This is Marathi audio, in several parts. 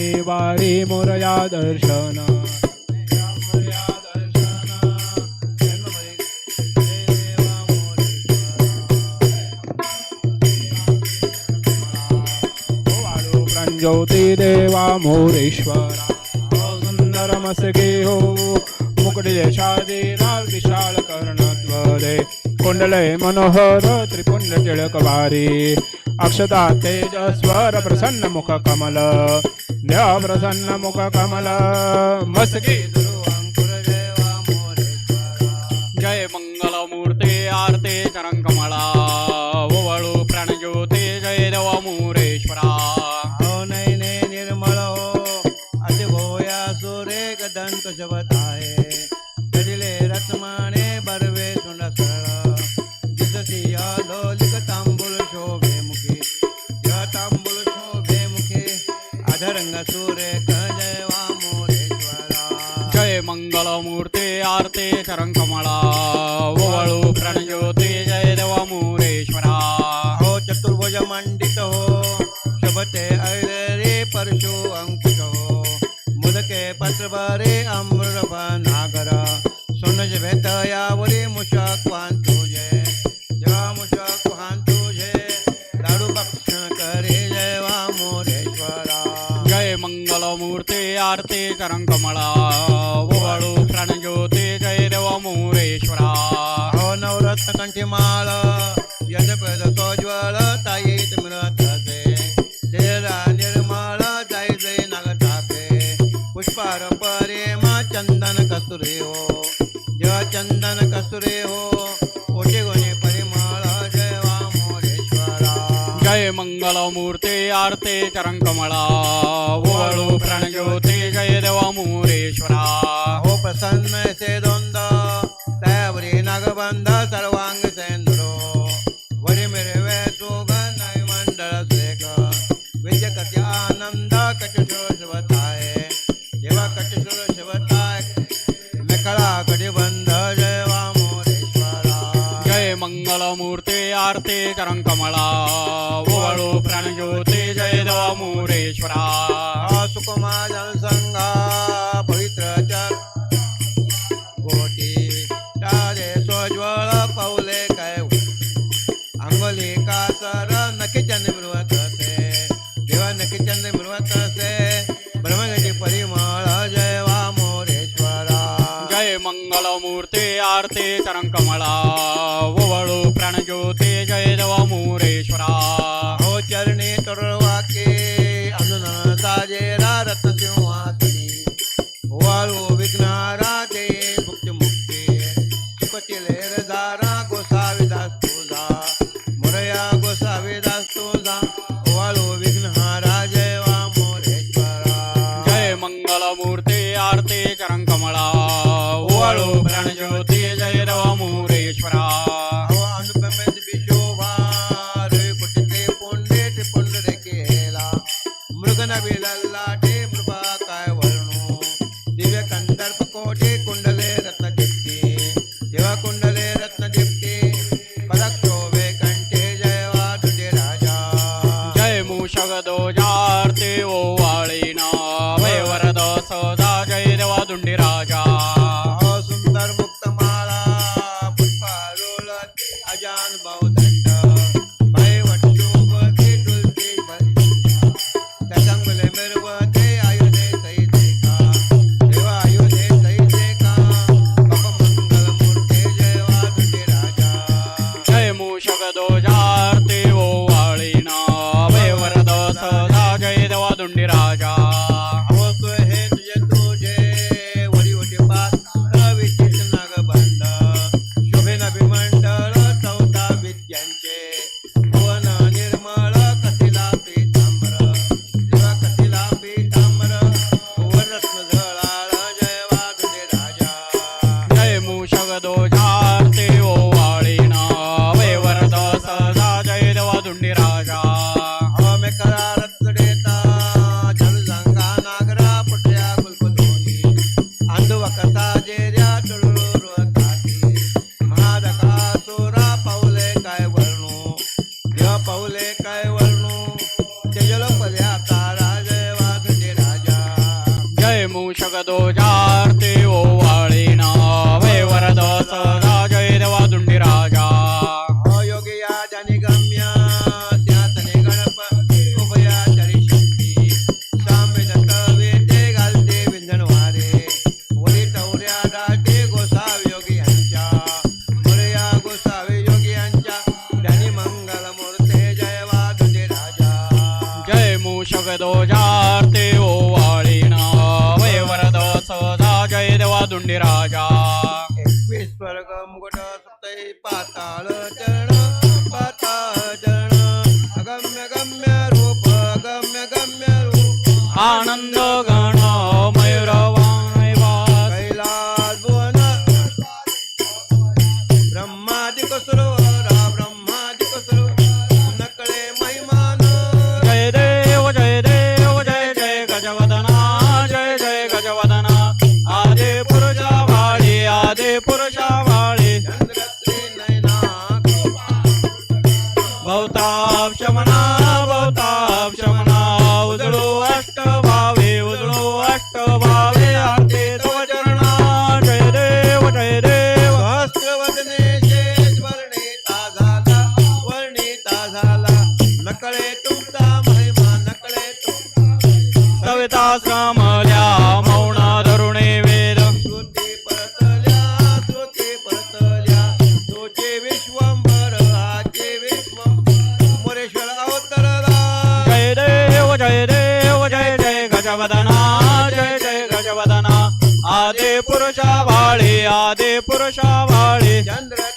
देवा मोरया दर्शन. वाळू देवा मोरेश्वरा. सुंदर मसगे हो मुकुटे शादीरा विशाल कर्णद्वरे. कुंडलय मनोहर त्रिपुंड टिळकवारी. अक्षता तेजस्वर प्रसन्न मुख कमल. देवा प्रसन्न मुख कमल मसके मूर्ते आरते चरंकमळा ओवळू प्रणज्योते जय देव मुरेश्वरा. हो चतुर्भुज मंडित हो शबते ऐरे परशु अंकुश हो. मुदके पत्रभरे अमृत नागर सोनज भेट यावरी मुशक वाहन तुझे जेव्हा मुशक वाहन तुझे लाडू भक्षण करे जय वामोरेश्वरा जय मंगल मूर्ते आरते ओवळू कंठी माळ यजपद सोज्वळ ताई मिळत असे तेरा निर्मळ जाय जय नागतापे पुष्पार प्रेम चंदन कस्तुरे हो जेव्हा चंदन कस्तुरे हो ओटे गोने परिमळ जय वामोरेश्वरा जय मंगल मूर्ते आरते चरंकमळा ओवळू प्रणज्योते जय देव मुरेश्वरा हो प्रसन्न से दोंद नागबंध सर्वांग सेंद्रो। वरी मेरे वे सुगंध मंडळ श्रेक विद्य कथ्य आनंद कटशोर शिवताय। जेव्हा कटशोर शिवताय। मेकळा कटिबंध जय वामोरेश्वरा। जय मंगल मूर्ते आरते चरंकमळा ओवळू प्रणज्योते जय देव मुरेश्वरा सुकुमा जनसंघा तरंग चरंकमळा ओवळू प्राणज्योती जय देव मुरेश्वरा. हो चरणी तरुवाके दुंडी राजा. एकवीस स्वर्ग मुकुट सुप्तै पाताळ चरण. अवताप शमना गजवदना जय जय गजवदना। आदे पुरुषा वाळे आदे पुरुषा वाळे चंद्र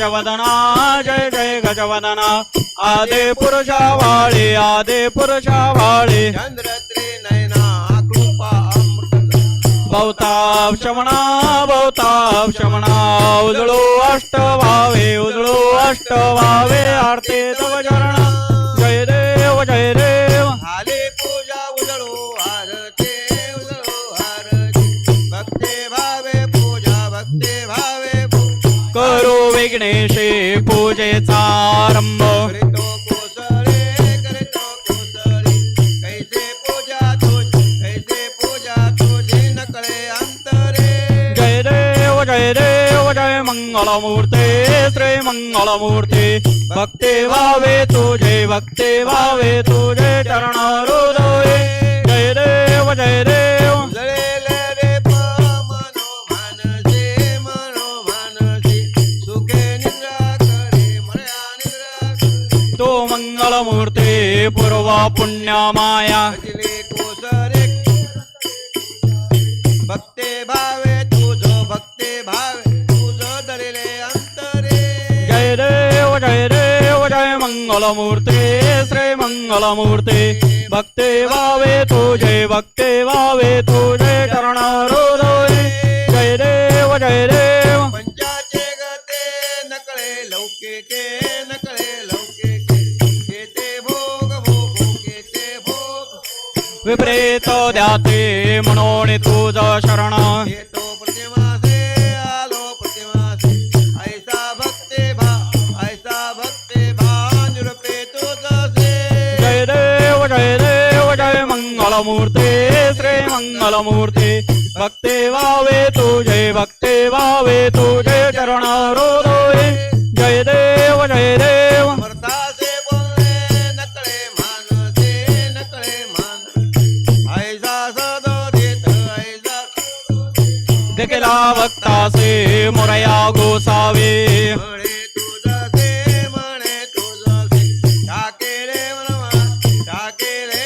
गजवदना जय जय गजवदना। आदे पुरुषा वाळे आदे पुरुषा वाळे भवताप शमना भवताप शमना। उजळो अष्ट भावे उजळो अष्ट भावे आरते तव चरणा। जय देव जय देव। तुझी नकळे अंतरे. जय देव जय देव जय मंगलमूर्ते श्री मंगलमूर्ते. भक्ते भावे तुझे भक्ते भावे तुझे चरण हृदये. जय देव जय देव. मंगलमूर्ते पूर्व पुण्यमाया भजले कोसरे भक्ते भावे तुझ भक्ते भावे तुझ दरिले अंतरे. जय देव जय देव जय मंगलमूर्ते श्री मंगलमूर्ते. भक्ते भावे तुझे भक्ते भावे तुझे चरण विपरीत द्याते म्हणून तुझ शरण. येतो प्रतिमासे आलो प्रतिमासे ऐसा भक्ते भा ऐसा भक्ते भा निरुपे जय देव जय देव जय मंगलमूर्ते श्री मंगलमूर्ते. भक्ते भावे तुझे भक्ते भावे तुझे चरण जय देव जय देव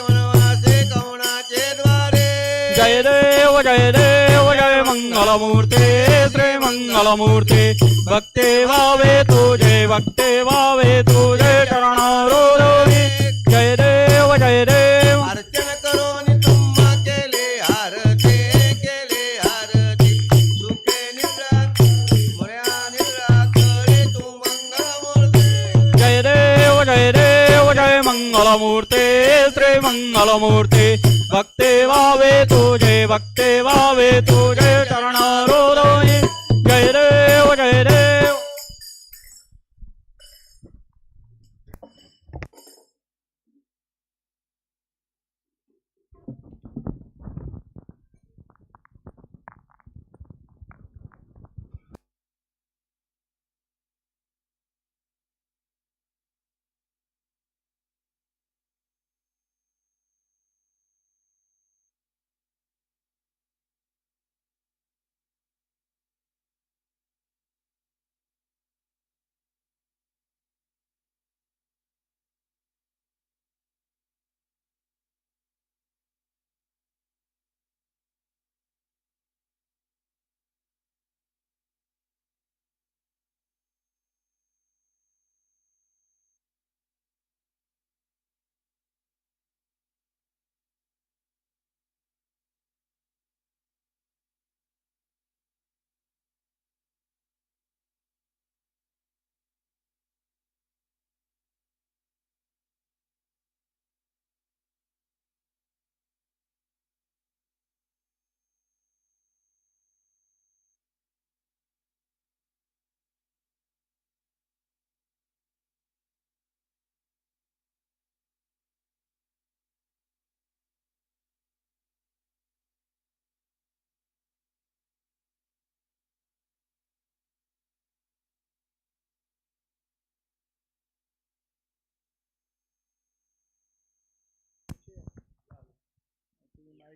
वनवासे कवणाचे द्वारे। जय देव जय देव जय मंगलमूर्ते श्री मंगलमूर्ते। भक्ते भावे तुझे भक्ते भावे तुझे चरण श्री मंगलमूर्ते भक्ते भावे तुझे भक्ते भावे तुझे चरण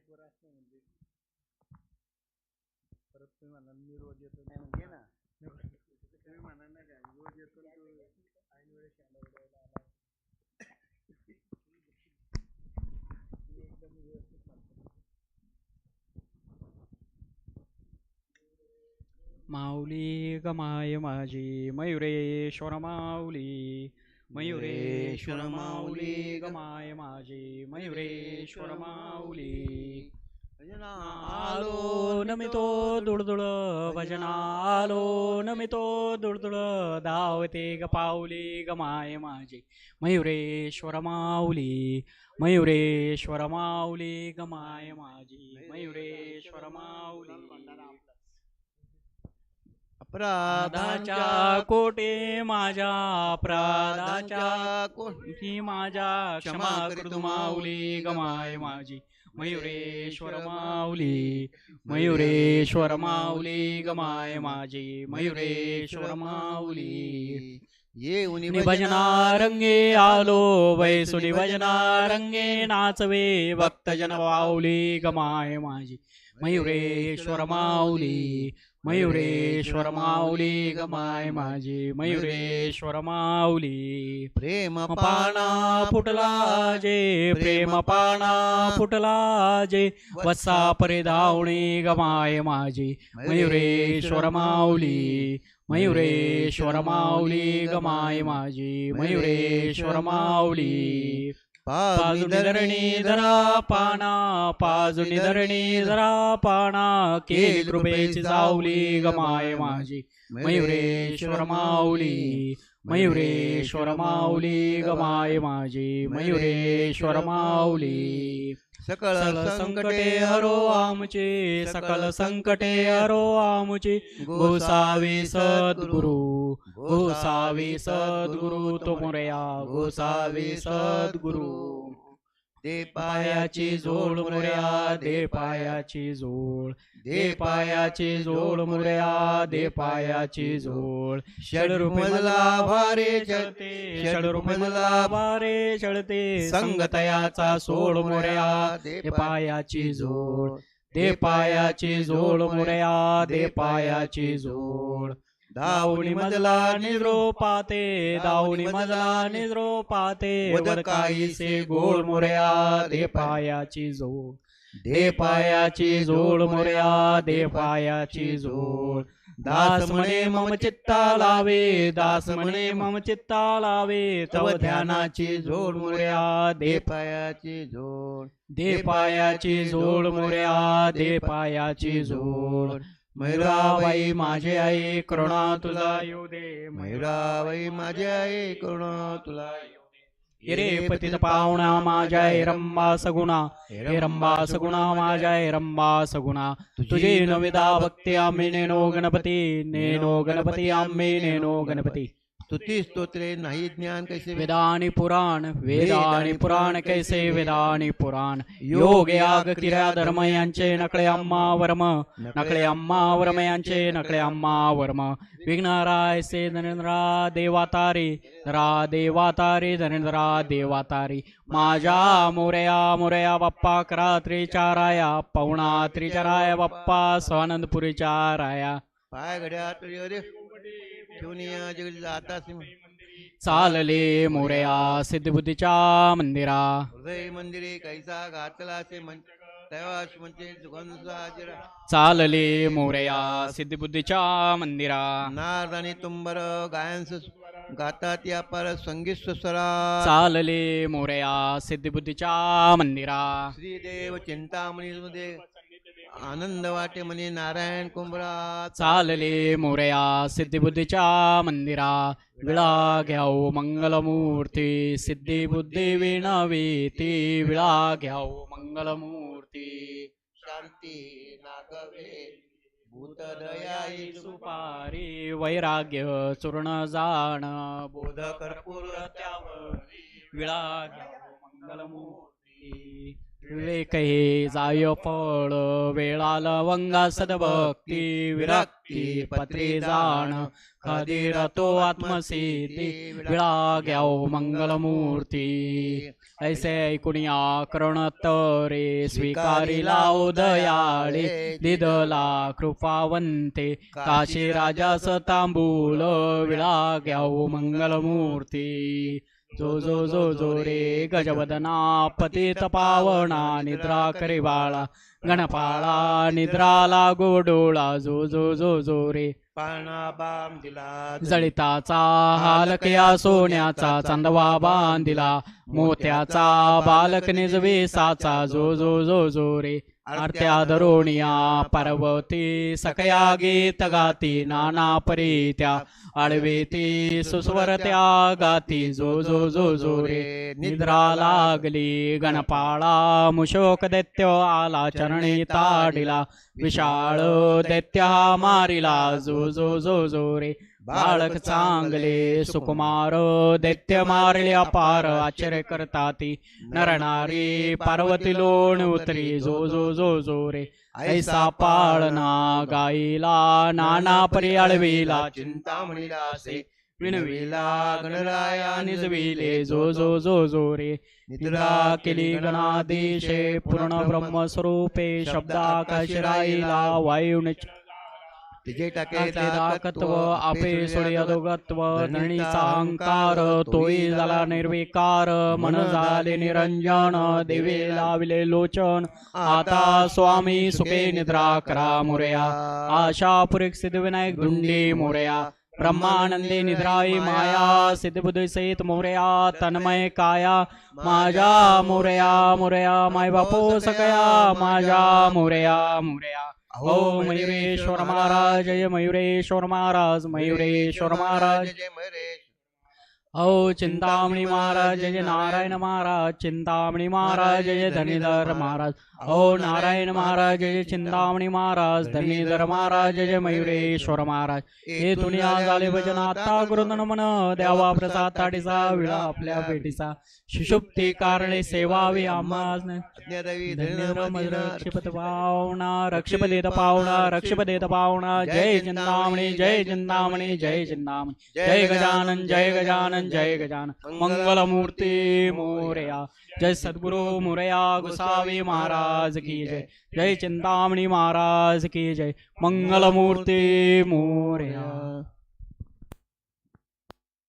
माईकवर असणं म्हणजे परत तुम्ही म्हणाल मी रोज येतो घे ना. तुम्ही म्हणाल ना काय रोज येतो ऐन वेळेस शेंडा उडवायला आला. मी एकदम व्यवस्थित म्हणतो माऊली गमाय माझी मयुरेश्वर माऊली. मयुरेश्वर माऊली गमाय माझे मयुरेश्वर माऊली. आलो नमितो दुळदुळ भजनालो नमितो दुडदुळ धावते ग पाऊली गमाय माझे मयुरेश्वर माऊली मयुरेश्वर माऊली गमाय माझी मयुरेश्वर माऊली. अपराधाच्या कोटे माझ्या अपराधाच्या अपराधांच्या को- ही माझ्या क्षमा कर तू माऊली गमाय माझी. मयुरेश्वर माऊली मयुरेश्वर माऊली गमाय माझी. मयुरेश्वर माऊली. ये उनी भजना रंगे आलो वैसुली भजना रंगे नाचवे भक्तजन माऊली गमाय माझी. मयुरेश्वर माऊली. मयुरेश्वर माऊली गमाय माझी मयुरेश्वर माऊली. प्रेम पाना फुटला जे. प्रेम पाना फुटला जे. वत्सा परिधावणी गमाय माझी मयुरेश्वर माऊली. मयुरेश्वर माऊली गमाय माझी मयुरेश्वर माऊली. पाजुनी धरणी धरा पाना पाजुनी धरणी धरा पाना केली कृपेची सावली गमाय माझी मयुरेश्वर माऊली. मयुरेश्वर माऊली गमाय माझी मयुरेश्वर माऊली. सकळ सकल संकटे हरो आमचे सकल संकटे हरो आमचे. गोसावी सद्गुरु गोसावी सद्गुरु तो मोरया गोसावी सद्गुरु. दे पायाची जोड मुर्या दे पायाची जोड दे पायाची जोड मुर्या दे पायाची जोड षड भारे चढते षड भारे चढते. संगतयाचा सोड मोर्या दे पायाची जोड दे पायाची जोड मोर्या दे पायाची जोड धावणी मजला निद्रो पाते दावणी मजला निद्रो पाते काहीसे से गोड मोर्या दे पायाची जोड दे पायाची जोड मोर्या दे पायाची जोड दास म्हणे मम चित्ता लावे दास म्हणे मम चित्ता लावे तव ध्यानाची जोड मोर्या दे पायाची जोड दे पायाची जोड मोर्या दे पायाची जोड मैराबाई माझे आई करुणा तुझा येऊ दे. मैराबाई माझ्या आई करुणा तुला हिरे पतित पाहुणा माझ्या रंबा सगुणा. हे रंबा सगुणा माझ्या रंबा सगुणा. तुझे नविदा भक्ती आम्ही नेनो गणपती. नेनो गणपती आम्ही नेनो गणपती. स्तुती स्तोत्रे नाही ज्ञान कैसे वेदानी पुराण वेदानी पुराण कैसे वेदानी पुराण? योग याग क्रिया धर्म यांचे नकळे अम्मा वर्म। नकळे अम्मा वर्म यांचे नकळे अम्मा वर्म। विघ्नराय से धनेंद्रा देवातारी रा देवातारी धनेंद्रा देवातारी। माझ्या मोरया मोरया बाप्पा करा त्रिचाराया पवना त्रिचाराया बाप्पा स्वानंदपुरीच्या राया। पाय घड्या चालले मोरया सिद्धबुद्धीच्या मंदिरा. हृदय मंदिरे कैसा घातला दैवाश म्हणजे चालले मोरया सिद्धबुद्धीच्या मंदिरा. नारद आणि तुंबर गायन्स गातात या पर संगीत स्वरा चालले मोरया सिद्धबुद्धीच्या मंदिरा. श्रीदेव चिंतामणी मध्ये आनंद वाटे म्हणे नारायण कुंभरा चालले मोरया सिद्धिबुद्धीच्या मंदिरा. विळा घ्याऊ मंगलमूर्ती. सिद्धिबुद्धी विणावी ती विळा घ्याऊ मंगलमूर्ती. शांती नागवे. भूतदयाई सुपारी. वैराग्य चूर्ण जाण. बोध कर्पूर त्यावर. विळा घ्याऊ मंगलमूर्ती. विवेक हे जाय फळ वेळा लवंगा सदभक्ती विरक्ती पत्रे जाण. कधी तो आत्मसिद्धी विळा घ्याव मंगलमूर्ती. ऐसे ऐकुनिया करणतरे स्वीकारिला उदयाळे दिदला कृपावंते. काशी राजास तांबूल विळा घ्याव मंगलमूर्ती. जो जो जो जो रे गजवदना पतित पावना निद्रा करे बाळा गणपाळा निद्रा लागो डोळा जो जो जो जो रे पाळणा बाम दिला जळिताचा हालकया सोन्याचा चांदवा बांधिला मोत्याचा बालक निजवेसाचा जो जो जो जो रे आरत्या दरोणिया पार्वती सकया गीत गाती नाना परीत्या आळवे ती सुस्वरत्या गाती जो जो जो जो रे. निद्रा लागली गणपाळा मुशोक दैत्य आला चरणी ताडिला विशाळ दैत्य हा मारिला जो जो जो जो रे. बाळक चांगले सुकुमार दैत्य मारले अपार आश्चर्य करताती. नरनारी पार्वती लोण उतरी जो जो जो जो रे. ऐसा पाळना गाईला नाना परी चिंता चिंतामणीला असे. विणविला गणराया निजविले जो जो जो जो रे. निद्रा केली गणादेशे पूर्ण ब्रह्मस्वरूपे शब्दाकाश राहिला वायुने दाकत्व आपे सोडे अधोगत्व धरणीचा अहंकार तोही झाला निर्विकार मन झाले निरंजन देवे लाविले लोचन. आता स्वामी सुखे निद्रा करा मोरया. आशा पुरेक सिद्धिविनायक धुंडी मोरया. ब्रह्मानंदे निद्राई माया सिद्धबुद्धी सहित मोरया. तन्मय काया. माझ्या मोरया मोरया. माय बापो सकया माझ्या मोरया मोरया. हो मयुरेश्वर महाराज. जय मयुरेश्वर महाराज मयुरेश्वर महाराज. जय महेश औ चिंतामणी महाराज जय नारायण महाराज चिंतामणी महाराज जय धनीधर महाराज। औ नारायण महाराज जय चिंतामणी महाराज धनीधर महाराज जय मयुरेश्वर महाराज। हे दुनिया झाले भजन आता गुरुंदन मन द्यावा प्रसाद ताडीचा विळा आपल्या भेटीचा। शिशुप्ती कारणे सेवावी आम्हास। रवी रक्षपत पावना रक्षपदेत पावना रक्षपदेत पावना जय चिंतामणी जय चिंतामणी जय चिंतामणी जय गजानन जय गजानन। जय गजानन। मंगलमूर्ती मोरया। जय सद्गुरु मोरया गोसावी महाराज की जय। जय चिंतामणी महाराज की जय। मंगलमूर्ती मोरया।